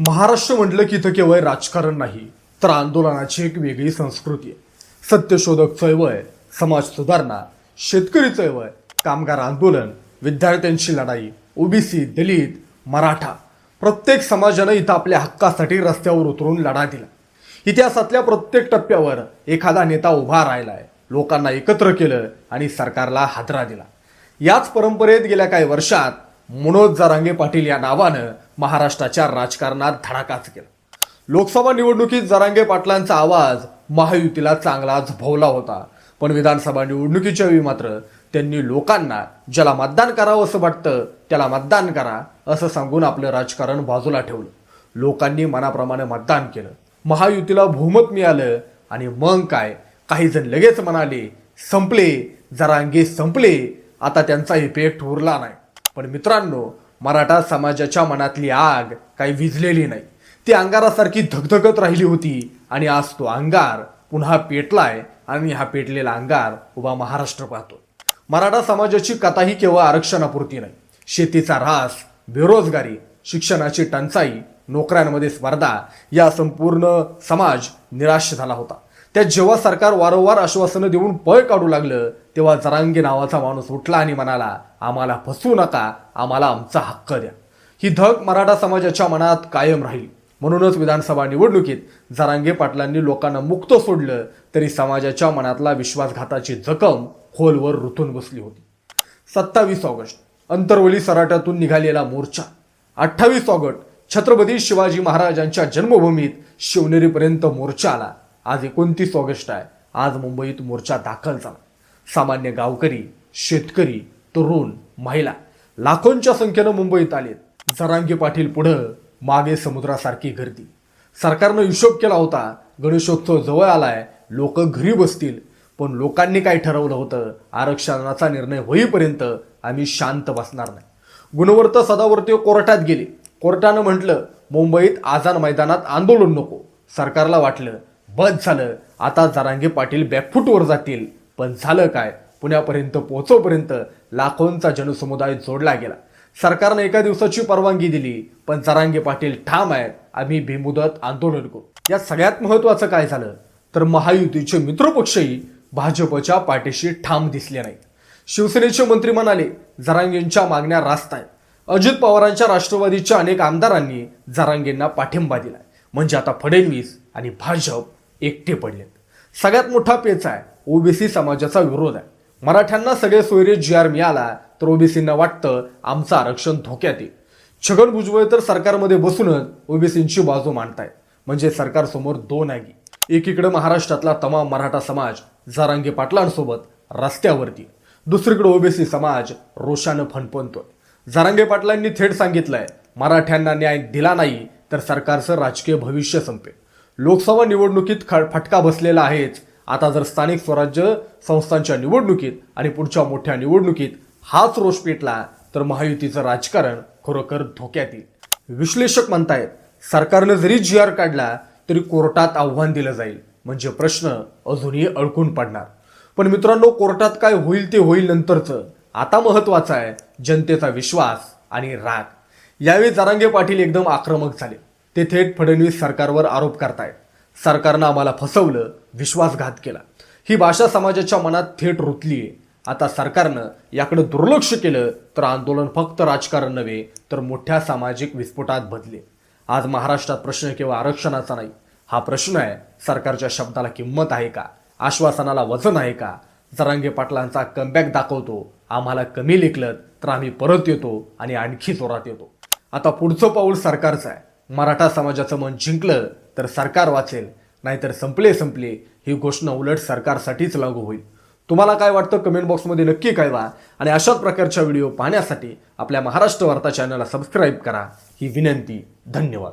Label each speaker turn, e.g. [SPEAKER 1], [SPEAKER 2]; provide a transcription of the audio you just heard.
[SPEAKER 1] महाराष्ट्र म्हटलं की इथं केवळ राजकारण नाही तर आंदोलनाची एक वेगळी संस्कृती आहे. सत्यशोधक चळवळ समाज सुधारणा शेतकरी चळवळ कामगार आंदोलन विद्यार्थ्यांची लढाई ओबीसी दलित मराठा प्रत्येक समाजानं इथं आपल्या हक्कासाठी रस्त्यावर उतरून लढा दिला. इतिहासातल्या प्रत्येक टप्प्यावर एखादा नेता उभा राहिलाय लोकांना एकत्र केलं आणि सरकारला हादरा दिला. याच परंपरेत गेल्या काही वर्षात मनोज जरांगे पाटील या नावानं महाराष्ट्राच्या राजकारणात धडाकाच केला. लोकसभा निवडणुकीत जरांगे पाटलांचा आवाज महायुतीला चांगलाच भोवला होता. पण विधानसभा निवडणुकीच्या वेळी मात्र त्यांनी लोकांना ज्याला मतदान करावं असं वाटतं त्याला मतदान करा असं सांगून आपलं राजकारण बाजूला ठेवलं. लोकांनी मनाप्रमाणे मतदान केलं. महायुतीला बहुमत मिळालं आणि मग काय? काही जण लगेच म्हणाले संपले जरांगे संपले आता त्यांचा इफेक्ट उरला नाही. पण मित्रांनो मराठा समाजाच्या मनातली आग काही विझलेली नाही. ती अंगारासारखी धगधगत राहिली होती आणि आज तो अंगार पुन्हा पेटलाय आणि हा पेटलेला अंगार उभा महाराष्ट्र पाहतो. मराठा समाजाची कथाही केवळ आरक्षणापुरती नाही. शेतीचा ऱ्हास बेरोजगारी शिक्षणाची टंचाई नोकऱ्यांमध्ये स्पर्धा या संपूर्ण समाज निराश झाला होता. त्यात जेव्हा सरकार वारंवार आश्वासनं देऊन पळ काढू लागलं तेव्हा जरांगे नावाचा माणूस उठला आणि म्हणाला आम्हाला फसवू नका आम्हाला आमचा हक्क द्या. ही धग मराठा समाजाच्या मनात कायम राहील. म्हणूनच विधानसभा निवडणुकीत जरांगे पाटलांनी लोकांना मुक्त सोडलं तरी समाजाच्या मनातला विश्वासघाताची जखम खोलवर रुतून बसली होती. सत्तावीस ऑगस्ट अंतरवली सराट्यातून निघालेला मोर्चा. अठ्ठावीस ऑगस्ट छत्रपती शिवाजी महाराजांच्या जन्मभूमीत शिवनेरीपर्यंत मोर्चा आला. आज एकोणतीस ऑगस्ट आहे. आज मुंबईत मोर्चा दाखल झाला. सामान्य गावकरी शेतकरी तरुण महिला लाखोंच्या संख्येनं मुंबईत आलेत. जरांगे पाटील पुढं मागे समुद्रासारखी गर्दी. सरकारनं हिशोब केला होता गणेशोत्सव जवळ आलाय लोक घरी बसतील. पण लोकांनी काय ठरवलं होतं? आरक्षणाचा निर्णय होईपर्यंत आम्ही शांत बसणार नाही. गुणवर्त सदावर्ती कोर्टात गेले. कोर्टानं म्हटलं मुंबईत आझाद मैदानात आंदोलन नको. सरकारला वाटलं बस झालं. आता जरांगे पाटील बॅकफूटवर जातील. पण झालं काय? पुण्यापर्यंत पोहोचोपर्यंत लाखोंचा जनसमुदाय जोडला गेला. सरकारनं एका दिवसाची परवानगी दिली पण जरांगे पाटील ठाम आहेत. आम्ही बेमुदत आंदोलन करू. या सगळ्यात महत्वाचं काय झालं? तर महायुतीचे मित्रपक्षही भाजपच्या पाठीशी ठाम दिसले नाहीत. शिवसेनेचे मंत्री म्हणाले जरांगेंच्या मागण्या रास्त आहेत. अजित पवारांच्या राष्ट्रवादीच्या अनेक आमदारांनी जरांगेंना पाठिंबा दिलाय. म्हणजे आता फडणवीस आणि भाजप एकटे पडलेत. सगळ्यात मोठा पेच आहे ओबीसी समाजाचा विरोध आहे. मराठ्यांना सगळे सोयरे जी आर मिळाला तर ओबीसींना वाटतं आमचं आरक्षण धोक्यात येईल. छगन भुजबळ तर सरकारमध्ये बसूनच ओबीसींची बाजू मांडतायत. म्हणजे सरकारसमोर दोन आगी. एकीकडे महाराष्ट्रातला तमाम मराठा समाज जारांगी पाटलांसोबत रस्त्यावरती. दुसरीकडे ओबीसी समाज रोषानं फणफणतोय. जारांगे पाटलांनी थेट सांगितलंय मराठ्यांना न्याय दिला नाही तर सरकारचं राजकीय भविष्य संपेल. लोकसभा निवडणुकीत ख- फटका बसलेला आहेच. आता जर स्थानिक स्वराज्य संस्थांच्या निवडणुकीत आणि पुढच्या मोठ्या निवडणुकीत हाच रोष पेटला तर महायुतीचं राजकारण खरोखर धोक्यात येईल विश्लेषक म्हणतायत सरकारनं जरी जी आर काढला तरी कोर्टात आव्हान दिलं जाईल. म्हणजे प्रश्न अजूनही अडकून पडणार. पण मित्रांनो कोर्टात काय होईल ते होईल नंतरचं. आता महत्वाचं आहे जनतेचा विश्वास आणि राग. यावेळी जरांगे पाटील एकदम आक्रमक झाले. ते थेट फडणवीस सरकारवर आरोप करतायत. सरकारनं आम्हाला फसवलं विश्वासघात केला. ही भाषा समाजाच्या मनात थेट रुतलीये. आता सरकारनं याकडे दुर्लक्ष केलं तर आंदोलन फक्त राजकारण नव्हे तर मोठ्या सामाजिक विस्फोटात बदले. आज महाराष्ट्रात प्रश्न केवळ आरक्षणाचा नाही हा प्रश्न आहे सरकारच्या शब्दाला किंमत आहे का? आश्वासनाला वजन आहे का? जरांगे पाटलांचा कमबॅक दाखवतो आम्हाला कमी लेखलं तर आम्ही परत येतो आणि आणखी जोरात येतो. आता पुढचं पाऊल सरकारचं आहे. मराठा समाजाचं मन जिंकलं तर सरकार वाचेल नाहीतर संपले संपले ही घोषणा उलट सरकारसाठीच लागू होईल. तुम्हाला काय वाटतं कमेंट बॉक्समध्ये नक्की कळवा आणि अशाच प्रकारच्या व्हिडिओ पाहण्यासाठी आपल्या महाराष्ट्र वार्ता चॅनलला सबस्क्राईब करा. ही विनंती धन्यवाद.